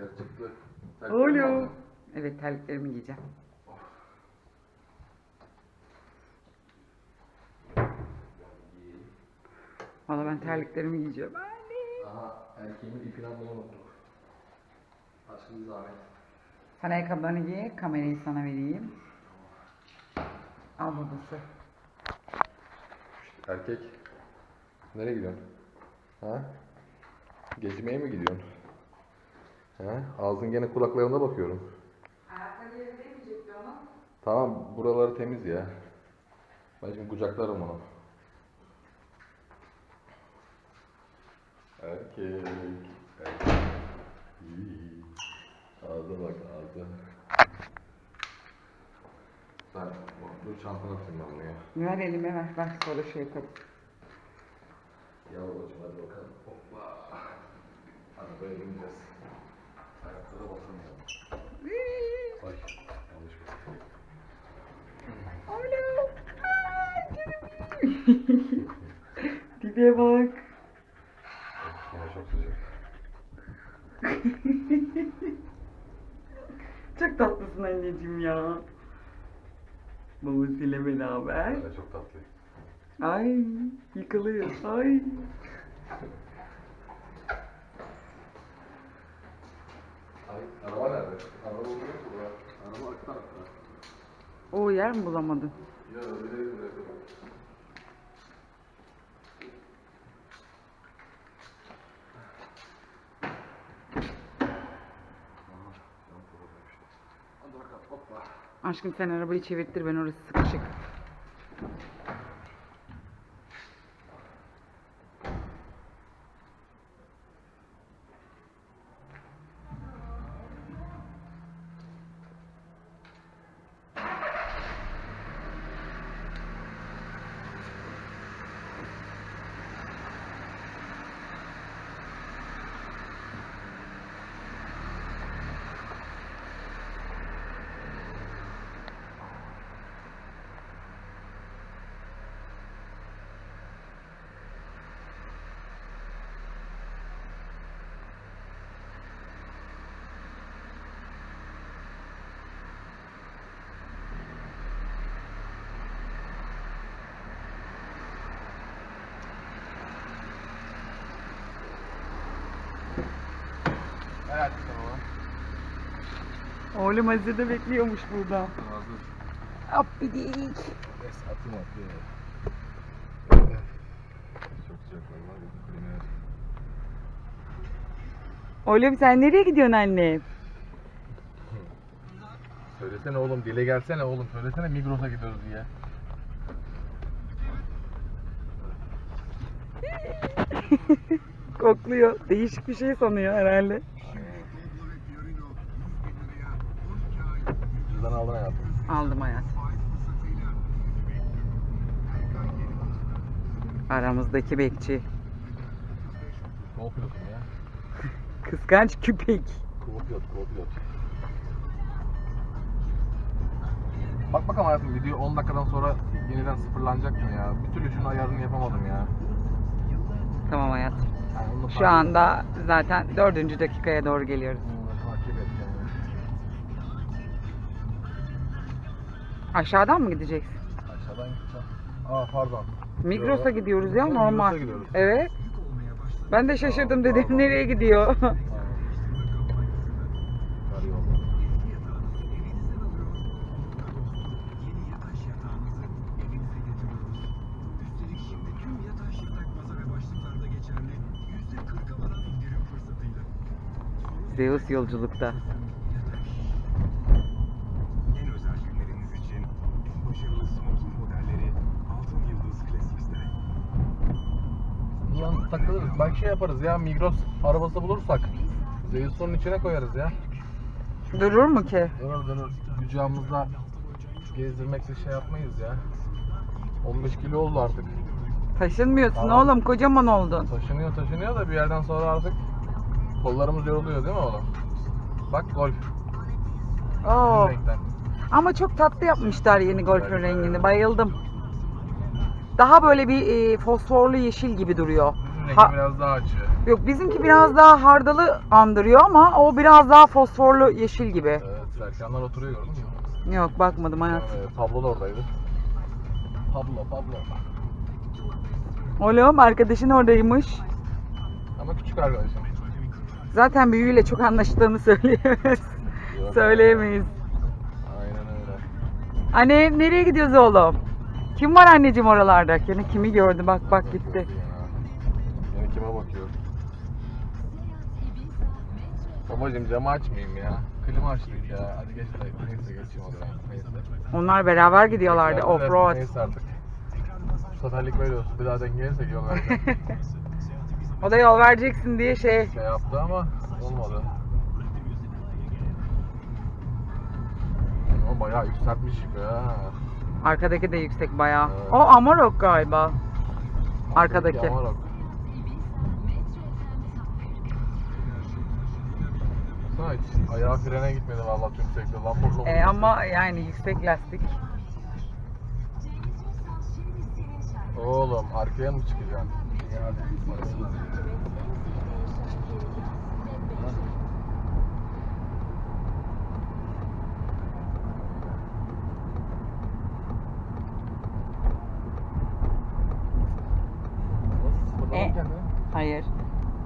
Gerçekten. Alo. Evet terliklerimi giyeceğim. Valla ben terliklerimi giyeceğim. Aha erkeğimin ipini unuttuk. Aşkım zahmet. Sen ayakkabılarını giy, kamerayı sana vereyim. Al babası. Erkek. Nereye gidiyorsun? Ha? Gezmeye mi gidiyorsun? Ha? Ağzın gene kulaklarına bakıyorum. Ayakları yere değmeyecekti onu. Tamam buraları temiz ya. Ben şimdi kucaklarım onu. Erkek. Erkek. İyi. Ağza bak ağza. Sen dur çantana atayım ben bunu ya. Ver elime ver, ver sonra şey yaparım. Ya babacım hadi bakalım. Hoppa. Arabaya bineceğiz. Ayaklara basamıyorum. Ay bastık. Alo. Dibe bak. Yine çok sıcak. Çok tatlısın anneciğim ya. Babasıyla beraber. Yine çok tatlı. Ay yıkılıyor. Ay. Araba nerede? Araba oluyor mu burada? Araba arka tarafta. O yer mi bulamadın? Ya öyle. Hadi bakalım hoppa. Aşkım sen arabayı çevirttir ben orası sıkışık. Evet tamam. Oğlum hazırda bekliyormuş burada. Hazır. Appidik. Yes atayım atayım. Çok sıcak vallahi bizim. Oğlum sen nereye gidiyorsun anne? Söylesene oğlum dile gelsene oğlum söylesene Migros'a gidiyoruz diye. Kokluyor. Değişik bir şey sanıyor herhalde. Cüzdan aldın hayatım. Aldım hayat. Aramızdaki bekçi. Co-pilotum ya. Kıskanç küpek. Co-pilot, co-pilot. Bak bakalım hayatım video 10 dakikadan sonra yeniden sıfırlanacak mı ya? Bir türlü şunun ayarını yapamadım ya. Tamam hayat. Yani onu Şu anda zaten dördüncü dakikaya doğru geliyoruz. Aşağıdan mı gideceksin? Aşağıdan gideceğim. Aa pardon. Migros'a Yo. gidiyoruz ya normal. Gidiyoruz. Evet. Ben de şaşırdım dedim pardon. nereye gidiyor? Var yolda. Zeus yolculukta. Belki şey yaparız ya Migros arabası bulursak. Zeus'un içine koyarız ya. Durur mu ki? Durur durur. Gücümüzle gezdirmekle şey yapmayız ya. 15 kilo oldu artık. Taşınmıyorsun Tamam. oğlum kocaman oldun. Taşınıyor taşınıyor da bir yerden sonra artık kollarımız yoruluyor değil mi oğlum? Bak golf. Oo. Ama çok tatlı yapmışlar yeni golfün rengini. Bayıldım. Daha böyle bir e, fosforlu yeşil gibi duruyor. Ha- biraz daha açı. Yok bizimki biraz daha hardalı andırıyor ama o biraz daha fosforlu yeşil gibi. Evet, Serkanlar oturuyor gördün mü? Yok bakmadım hayat. Evet, Pablo da oradaydı. Pablo, Pablo. Oğlum arkadaşın oradaymış. Ama küçük arkadaşım. Zaten büyüğüyle çok anlaştığını söyleyemeyiz. Yok. Söyleyemeyiz. Aynen öyle. Anne nereye gidiyoruz oğlum? Kim var anneciğim oralarda? Yine kimi gördü bak bak gitti. Kime bakıyor? Babacım camı açmayayım ya. Klima açtık ya. Hadi geç de neyse geçeyim o zaman. Neyse. Onlar beraber gidiyorlardı de offroad. Neyse artık. Bu seferlik böyle olsun. Bir daha denk gelirse yol vereceğim. O da yol vereceksin diye şey. şey yaptı ama olmadı. Ama bayağı yükseltmiş ha. Arkadaki de yüksek bayağı. Evet. O Amarok galiba. Arkadaki. Amarok. Sana hiç ayağı frene gitmedi vallahi tüm sekte. Lamborghini. E, ama yani yüksek lastik. Oğlum arkaya mı çıkacaksın? Ya hadi. parası var. Nasıl sıfırladın E-? Hayır.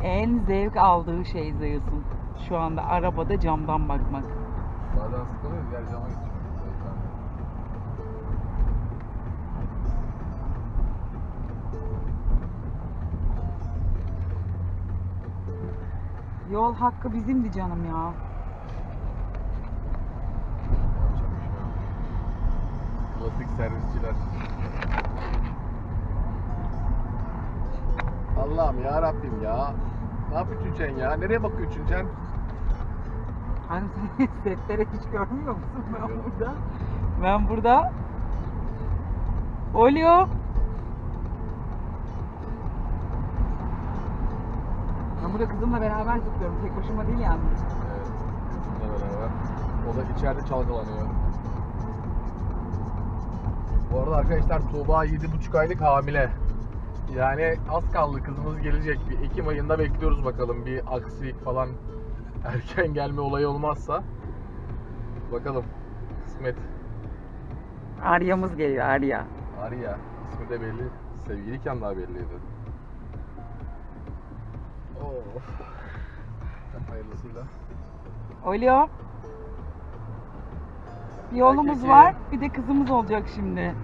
En zevk aldığı şey Zeus'un. Şu anda arabada camdan bakmak. Bazen sıkılıyor, diğer cama geçiyor. Yol hakkı bizimdi canım ya. Klasik servisçiler. Allah'ım ya Rabbim ya. Ne yapıyorsun Çünçen ya? Nereye bakıyor Çünçen? Hani setlere hiç görmüyor musun ben Görüyorum. burada? Ben burada. Oluyor. Ben burada kızımla beraber zıplıyorum. Tek başıma değil yalnız. Evet. Kızımla beraber. O da içeride çalkalanıyor. Bu arada arkadaşlar Tuğba 7,5 aylık hamile. Yani az kaldı kızımız gelecek. Bir Ekim ayında bekliyoruz bakalım bir aksilik falan erken gelme olayı olmazsa. Bakalım. Kısmet. Arya'mız geliyor Arya. Arya. ismi de belli. Sevgiliyken daha belliydi. Oh. Hayırlısıyla. Oluyor. Bir yolumuz Erkek var. Bir de kızımız olacak şimdi.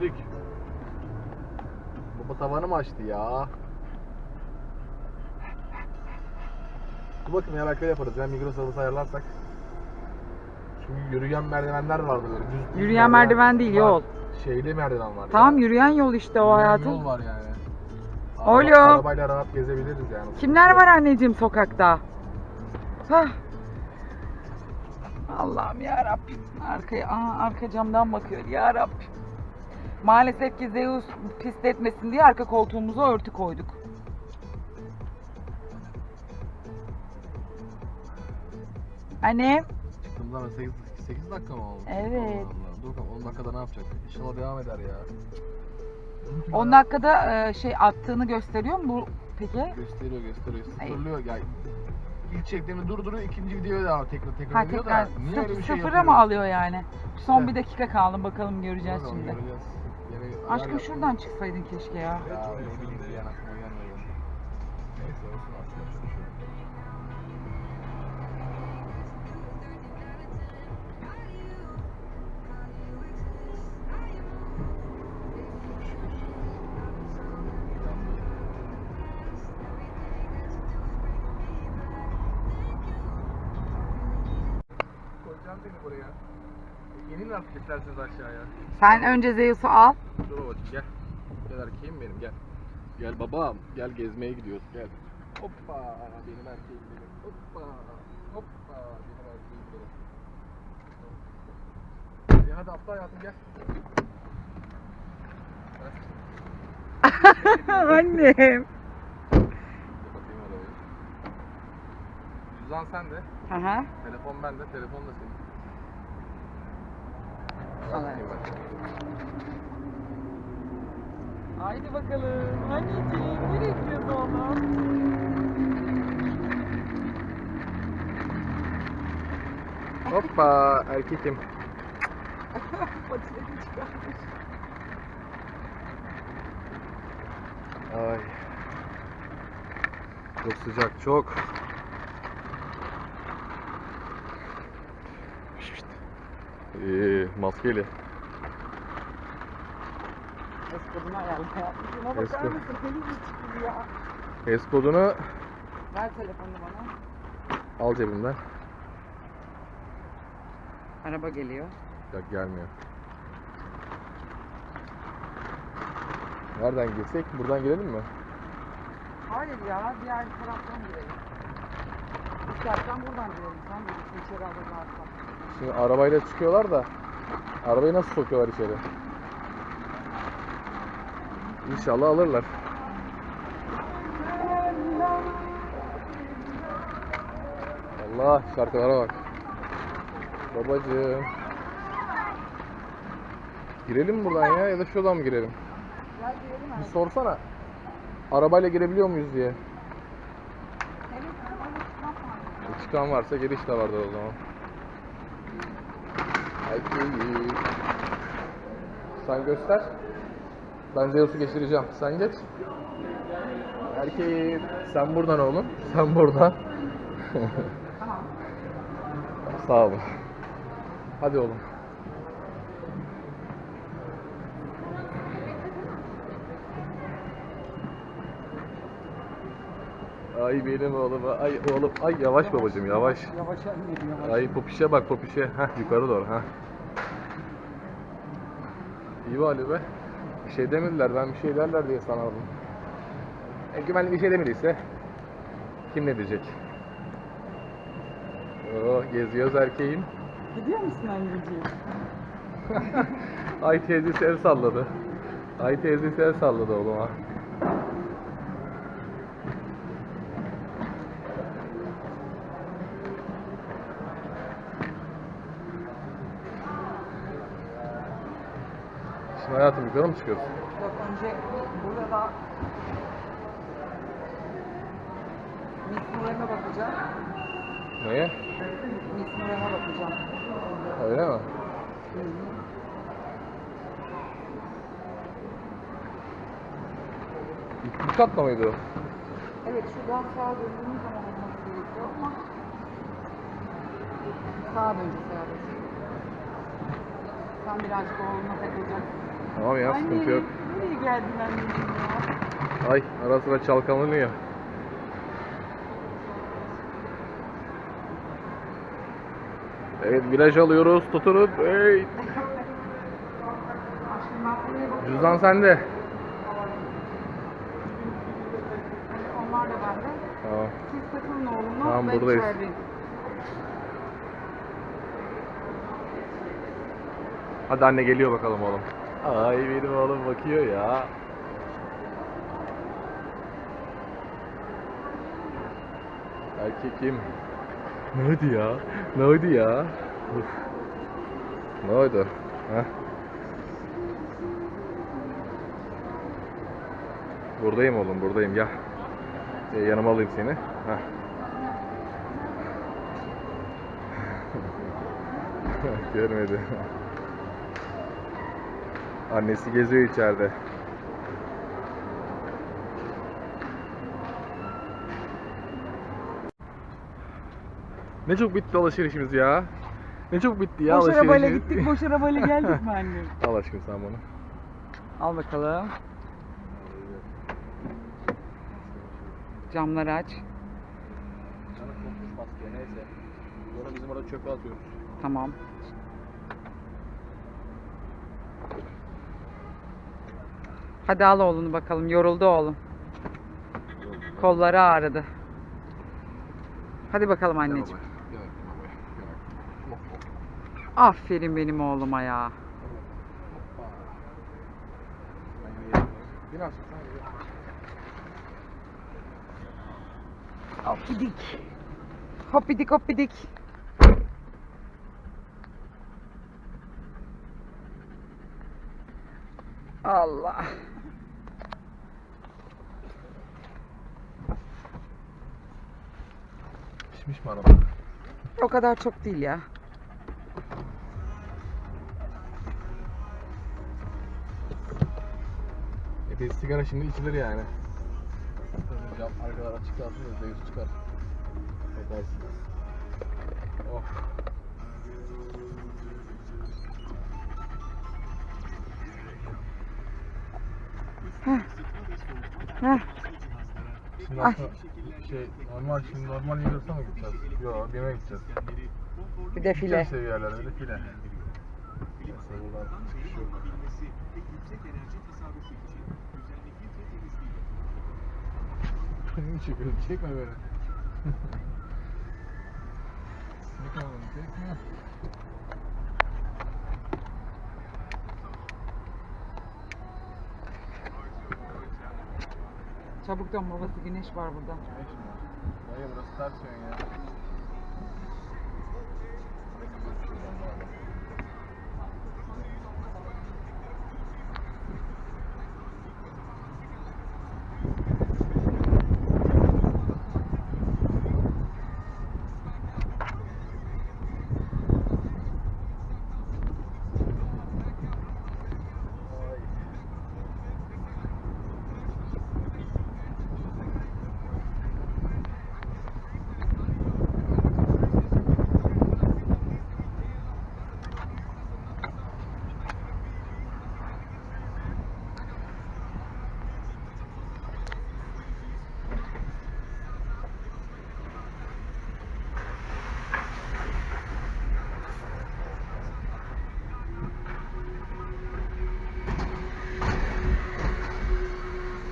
Düdük. Baba tavanı mı açtı ya? Dur bakın ya belki yaparız ya Migros arabası ayarlarsak. Çünkü yürüyen merdivenler vardı böyle. Düz, Yürüyen merdiven değil, var. yol. Şeyli merdiven var. Tamam ya. yürüyen yol işte o hayatım. Yol var yani. Alo. Arabayla rahat gezebiliriz yani. Kimler var anneciğim sokakta? Hah. Allah'ım ya Rabbim. Arkaya, aa, arka camdan bakıyor ya Rabbim. Maalesef ki Zeus pist etmesin diye arka koltuğumuza örtü koyduk. Anne, Çıktığımızdan 8, 8 dakika mı oldu? Evet. Allah. Dur bakalım 10 dakikada ne yapacak? İnşallah devam eder ya. 10 dakikada e, şey attığını gösteriyor mu bu peki? Gösteriyor gösteriyor. Sıfırlıyor yani. İlk çektiğini durduruyor, ikinci videoya devam tekrar tekrar Ha ediyor tekrar da niye öyle bir şey sıfıra yapıyor? mı alıyor yani? Son İşte. bir dakika kaldı bakalım göreceğiz Bakalım, şimdi. göreceğiz. Aşkım şuradan çıksaydın keşke ya. Ya ne bileyim bir yana gelmedi. Neyse olsun şükür. Yandı. Koyacağım seni buraya. İsterseniz aşağıya. Sen önce Zeus'u al. Babacığım gel. Gel erkeğim benim gel. Gel babam gel gezmeye gidiyoruz gel. Hoppa benim erkeğim benim. Hoppa hoppa benim erkeğim benim. Ya hadi atla hayatım gel. Annem. Cüzdan sende. Aha. Telefon bende. Telefon da senin. Al Bakayım ben. Haydi bakalım. Anneciğim nereye gidiyorsun oğlum? Hoppa erkekim. Patilerini çıkarmış. Ay. Çok sıcak çok. İyi, maskeli. Eskodunu ayarla yapmış. Şuna bakar mısın? Deli gibi ya. HES kodunu Ver telefonunu bana. al cebimden. Araba geliyor. Yok gelmiyor. Nereden girsek? Buradan girelim mi? Hayır ya, diğer taraftan girelim. İstersen buradan girelim. Sen de gitsin içeri alırlarsa. Şimdi arabayla çıkıyorlar da arabayı nasıl sokuyorlar içeri? İnşallah alırlar. Allah şarkılara bak. Babacığım. Girelim mi buradan ya ya da şuradan mı girelim? Gel girelim Bir abi. sorsana. Arabayla girebiliyor muyuz diye. Evet, Çıkan varsa giriş de vardır o zaman. Sen göster. Ben Zeus'u geçireceğim. Sen geç. Erkeği. Sen buradan oğlum. Sen buradan. Tamam. Sağ olun. Hadi oğlum. Ay benim oğlum. Ay oğlum. Ay yavaş babacığım yavaş. Yavaş anneciğim yavaş. Ay popişe bak popişe. Heh yukarı doğru ha. İyi Ali be. Bir şey demediler. Ben bir şey derler diye sanardım. E, güvenlik bir şey demediyse kim ne diyecek? Oh, geziyoruz erkeğim. Gidiyor musun anneciğim? Ay teyzesi el salladı. Ay teyzesi el salladı oğluma. Hayatım yukarı mı çıkıyoruz? Yok önce burada Miss Nurem'e bakacağım. Neye? Miss Nurem'e bakacağım. Öyle mi? Hı hı. İlk katla mıydı o? Evet şuradan sağa döndüğümüz zaman olması gerekiyor ama sağa döneceğiz sadece. Sen birazcık oğluna takılacaksın. Tamam ya sıkıntı yok. nereye geldin anneciğim ya? Ay ara sıra çalkalanıyor. Evet viraj alıyoruz buraya bakıyorum. Cüzdan sende. Onlar da bende. Tamam. Siz takılın oğlumla. Tamam, ben buradayız. içerideyim. Hadi anne geliyor bakalım oğlum. Ay benim oğlum bakıyor ya. Erkekim. Ne oldu ya? Ne oldu ya? Uf. Ne oldu? Ha? Buradayım oğlum buradayım gel. Ee, yanıma alayım seni. Heh. Görmedi. Annesi geziyor içeride. Ne çok bitti alışverişimiz ya. Ne çok bitti ya boş alışverişimiz. arabayla gittik, boş arabayla geldik mi annem? Al aşkım sen bunu. Al bakalım. Camları aç. Canım kokmuş maske neyse. Sonra bizim orada çöpe atıyoruz. Tamam. Hadi al oğlunu bakalım. Yoruldu oğlum. Kolları ağrıdı. Hadi bakalım anneciğim. Aferin benim oğluma ya. Gel. Hoppidik. Hoppidik hoppidik. Allah. Geçmiş mi araba? O kadar çok değil ya. Epey sigara şimdi içilir yani. Cam arkalar açık kalsın da Zeus çıkar. Bakarsınız. Oh. Heh. Şimdi Ay. Şey normal şimdi normal Migros'a mı gideceğiz? Yok BİM'e gideceğiz. Bir de file. File yerlere bir de file. Neyse buradan çıkış yok. Beni çekiyorsun, çekme beni. Çekme beni, çekme. Çabuk dön babası güneş var burada. Güneş mi? Dayı burası ters yön ya. Ay.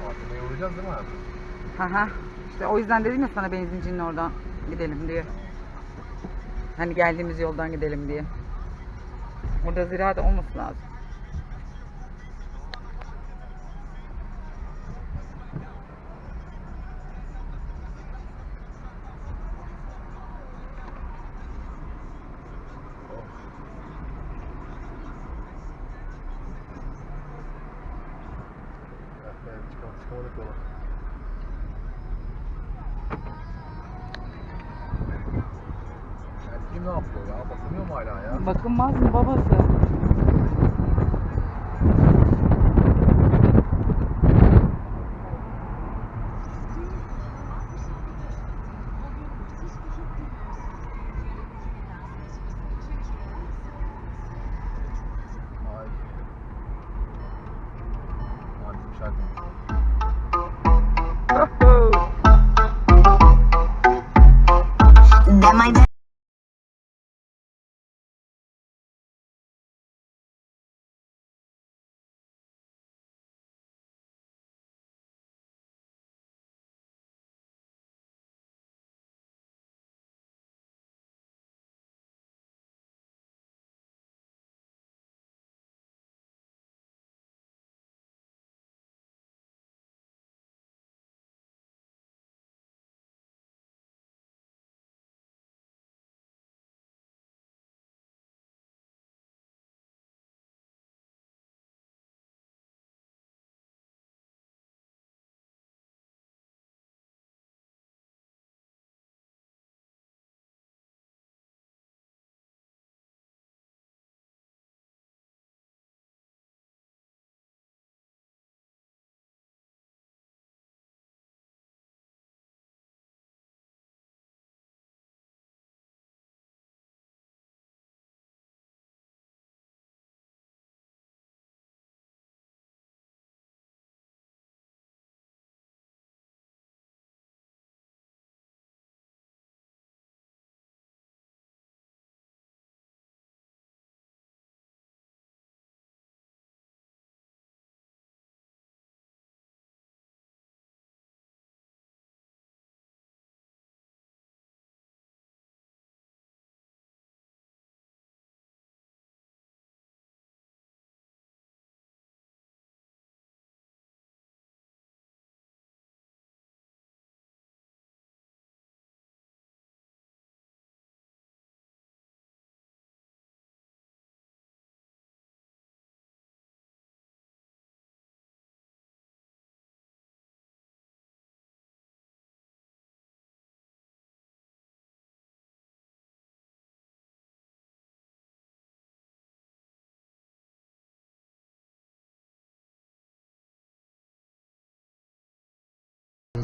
Fatih'e uğrayacağız değil mi abi? Haha. İşte o yüzden dedim ya sana benzincinin oradan gidelim diye. Hani geldiğimiz yoldan gidelim diye. Orada ziraat olması lazım.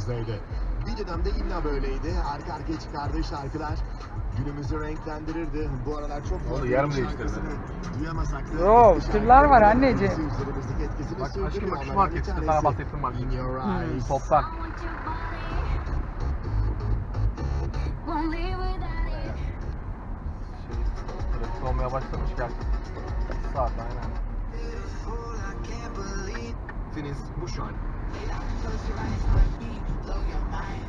Aklımızdaydı. Bir dönemde illa böyleydi. Arka arkaya çıkardığı şarkılar günümüzü renklendirirdi. Bu aralar çok oldu, fazla yer mi şarkısını Duyamasak da Yo, eski tırlar var anneciğim. Bak aşkım bak şu market işte sana tanesi. bahsettiğim market. Hmm. Toptan. Şey, trafik olmaya başlamış. Bir Saat aynen. Finiz bu Bye.